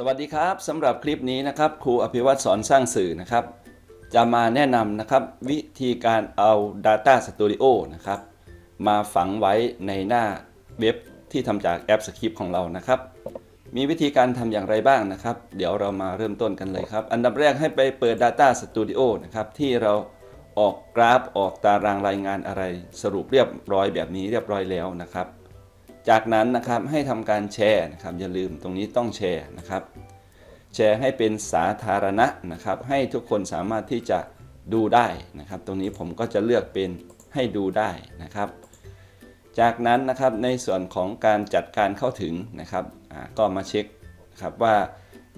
สวัสดีครับสำหรับคลิปนี้นะครับครูอภิวัตรสอนสร้างสื่อนะครับ จะมาแนะนำนะครับวิธีการเอา Data Studio นะครับมาฝังไว้ในหน้าเว็บที่ทำจากแอปสคริปต์ของเรานะครับ มีวิธีการทำอย่างไรบ้างนะครับ เดี๋ยวเรามาเริ่มต้นกันเลยครับ อันดับแรกให้ไปเปิด Data Studio นะครับที่เราออกกราฟออกตารางรายงานอะไรสรุปเรียบร้อยแบบนี้เรียบร้อยแล้วนะครับ จากนั้นนะครับให้ทำการแชร์นะครับอย่าลืมตรงนี้ต้องแชร์นะครับ แชร์ให้เป็นสาธารณะนะครับ ให้ทุกคนสามารถที่จะดูได้นะครับ ตรงนี้ผมก็จะเลือกเป็นให้ดูได้นะครับ จากนั้นนะครับในส่วนของการจัดการเข้าถึงนะครับก็มาเช็คครับว่า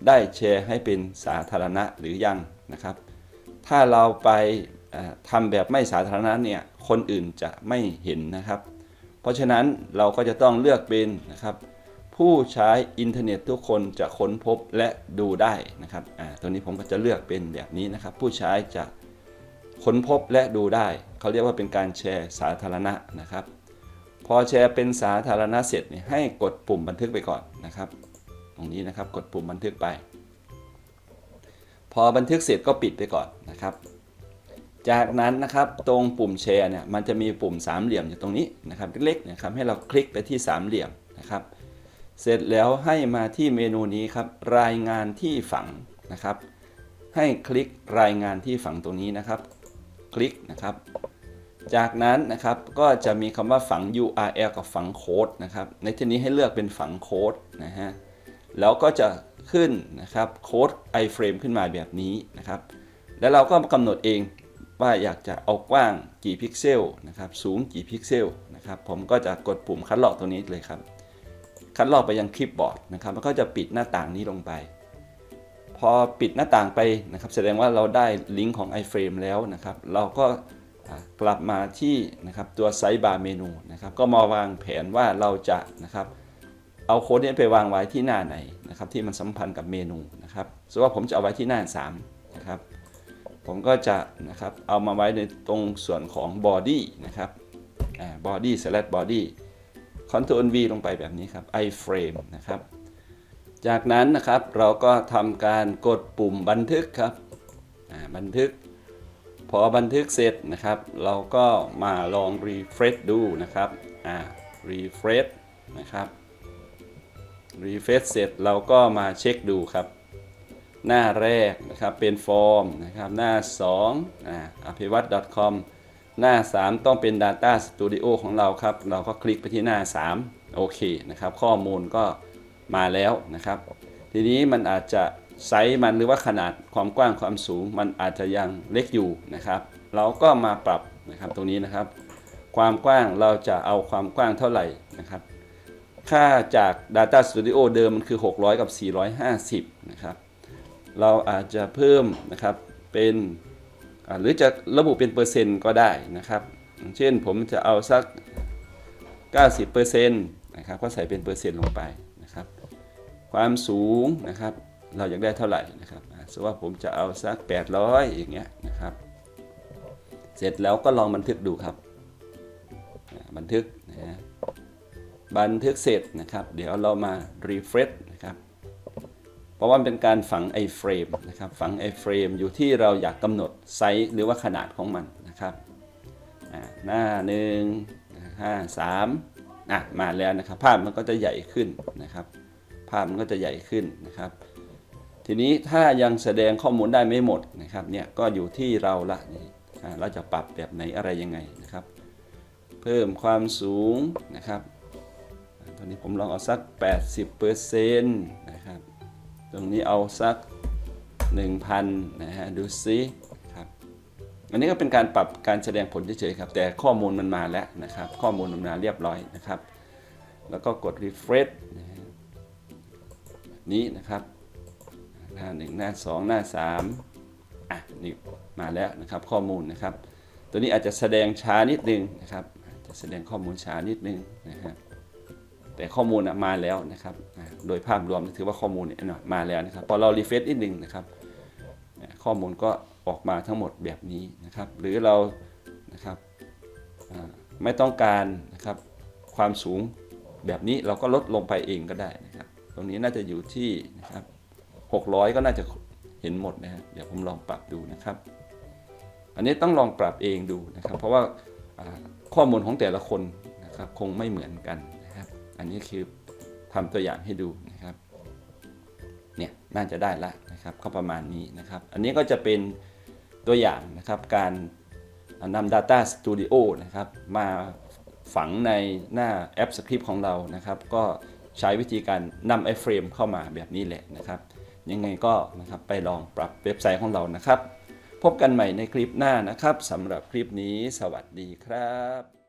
ได้แชร์ให้เป็นสาธารณะหรือยังนะครับ ถ้าเราไปอ่าทำแบบไม่สาธารณะเนี่ยคนอื่นจะไม่เห็นนะครับ เพราะฉะนั้นเราก็จะต้องเลือกเป็นนะครับผู้ใช้อินเทอร์เน็ตทุกคนจะค้นพบและดูได้นะครับอ่าตัวนี้ผมก็จะเลือกเป็นแบบนี้นะครับ ผู้ใช้จะค้นพบและดูได้ เขาเรียกว่าเป็นการแชร์สาธารณะนะครับ พอแชร์เป็นสาธารณะเสร็จเนี่ยให้กดปุ่มบันทึกไปก่อนนะครับ ตรงนี้นะครับกดปุ่มบันทึกไป พอบันทึกเสร็จก็ปิดไปก่อนนะครับ จากนั้นนะครับตรงปุ่มแชร์เนี่ยมันจะมีปุ่มสามเหลี่ยมอยู่ตรงนี้นะครับเล็กๆนะครับให้เราคลิกไปที่สามเหลี่ยมนะครับ เสร็จแล้วให้มาที่เมนูนี้ครับรายงานที่ฝังนะครับ ให้คลิกรายงานที่ฝังตรงนี้นะครับ คลิกนะครับ จากนั้นนะครับก็จะมีคำว่าฝัง URL กับฝังโค้ดนะครับในที่นี้ให้เลือกเป็นฝังโค้ดนะฮะแล้วก็จะขึ้นนะครับโค้ด iframe ขึ้นมาแบบนี้นะครับ แล้วเราก็กำหนดเอง ว่าอยากจะเอากว้างกี่พิกเซลนะครับสูงกี่พิกเซลนะครับผมก็จะกดปุ่มคัดลอกตรงนี้เลยครับคัดลอกไปยังคลิปบอร์ดนะครับแล้วก็จะปิดหน้าต่างนี้ลงไป พอปิดหน้าต่างไปนะครับแสดงว่าเราได้ลิงก์ของ iframe แล้วนะครับเราก็กลับมาที่นะครับตัวไซต์บาร์เมนูนะครับก็มาวางแผนว่าเราจะนะครับเอาโค้ดนี้ไปวางไว้ที่หน้าไหนนะครับที่มันสัมพันธ์กับเมนูนะครับสมมติว่าผมจะเอาไว้ที่หน้า 3 นะครับ ผมก็จะนะครับเอามาไว้ในตรงส่วนของ body นะครับอ่า body slash body Ctrl V ลงไปแบบนี้ครับ iframe นะครับ จากนั้นนะครับเราก็ทำการกดปุ่มบันทึกครับบันทึก พอบันทึกเสร็จนะครับ เราก็มาลอง refresh ดูนะครับอ่า refresh นะครับ refresh เสร็จเราก็มาเช็คดูครับ หน้าแรกนะครับเป็นฟอร์มนะครับหน้า2อ่าอภิวัต .com หน้า 3 ต้องเป็น Data Studio ของเราครับ เราก็คลิกไปที่หน้า 3 โอเคนะครับข้อมูลก็มาแล้วนะครับ ทีนี้มันอาจจะไซส์มันหรือว่าขนาดความกว้างความสูง มันอาจจะยังเล็กอยู่นะครับ เราก็มาปรับนะครับตรงนี้นะครับ ความกว้างเราจะเอาความกว้างเท่าไหร่นะครับค่าจาก Data Studio เดิมมันคือ 600 กับ 450 นะครับ เราอาจจะเพิ่มนะครับเป็นหรือจะระบุเป็นเปอร์เซ็นต์ก็ได้นะครับ เช่นผมจะเอาสัก 90%นะครับก็ใส่เป็นเปอร์เซ็นต์ลงไปนะครับ ความสูงนะครับเราอยากได้เท่าไหร่นะครับอ่าสมมติว่าผมจะเอาสัก 800 อย่างเงี้ยนะครับ เสร็จแล้วก็ลองบันทึกดูครับ บันทึกนะฮะบันทึกเสร็จนะครับ เดี๋ยวเรามา refresh นะครับ เพราะว่าเป็นการฝังไอเฟรมนะครับฝังไอเฟรมอยู่ที่เราอยากกำหนดไซส์หรือว่าขนาดของมันนะครับหน้าหนึ่งห้าสามอะมาแล้วนะครับ ภาพมันก็จะใหญ่ขึ้นนะครับ ภาพมันก็จะใหญ่ขึ้นนะครับ ทีนี้ถ้ายังแสดงข้อมูลได้ไม่หมดนะครับเนี่ยก็อยู่ที่เราละนี่เราจะปรับแบบไหนอะไรยังไงนะครับ เพิ่มความสูงนะครับตอนนี้ผมลองเอาสัก 80%นะครับ ตรงนี้เอาสัก 1,000นะฮะดูซิครับอันนี้ก็เป็นการปรับการแสดงผลเฉยๆครับ แต่ข้อมูลมันมาแล้วนะครับ ข้อมูลมันมาเรียบร้อยนะครับ แล้วก็กด refresh นะฮะนี้นะครับหน้า1หน้า 2 หน้า 3 อะนี่มาแล้วนะครับข้อมูลนะครับ ตัวนี้อาจจะแสดงช้านิดนึงนะครับจจะแสดงข้อมูลช้านิดนึงนะฮะ แต่ข้อมูลมาแล้วนะครับโดยภาพรวมถือว่าข้อมูลเนี่ยมาแล้วนะครับพอเรารีเฟซนิดนึงนะครับข้อมูลก็ออกมาทั้งหมดแบบนี้นะครับ หรือเรานะครับไม่ต้องการนะครับความสูงแบบนี้เราก็ลดลงไปเองก็ได้นะครับ ตรงนี้น่าจะอยู่ที่นะครับ600 ก็น่าจะเห็นหมดนะฮะเดี๋ยวผมลองปรับดูนะครับ อันนี้ต้องลองปรับเองดูนะครับ เพราะว่าข้อมูลของแต่ละคนนะครับคงไม่เหมือนกัน อันนี้คือทำตัวอย่างให้ดูนะครับ เนี่ยน่าจะได้ละนะครับ ก็ประมาณนี้นะครับ อันนี้ก็จะเป็นตัวอย่างนะครับการนำ Data Studio นะครับ มาฝังในหน้าแอปสคริปต์ของเรานะครับ ก็ใช้วิธีการนำไอเฟรมเข้ามาแบบนี้แหละนะครับ ยังไงก็นะครับไปลองปรับเว็บไซต์ของเรานะครับ พบกันใหม่ในคลิปหน้านะครับสำหรับคลิปนี้ สวัสดีครับ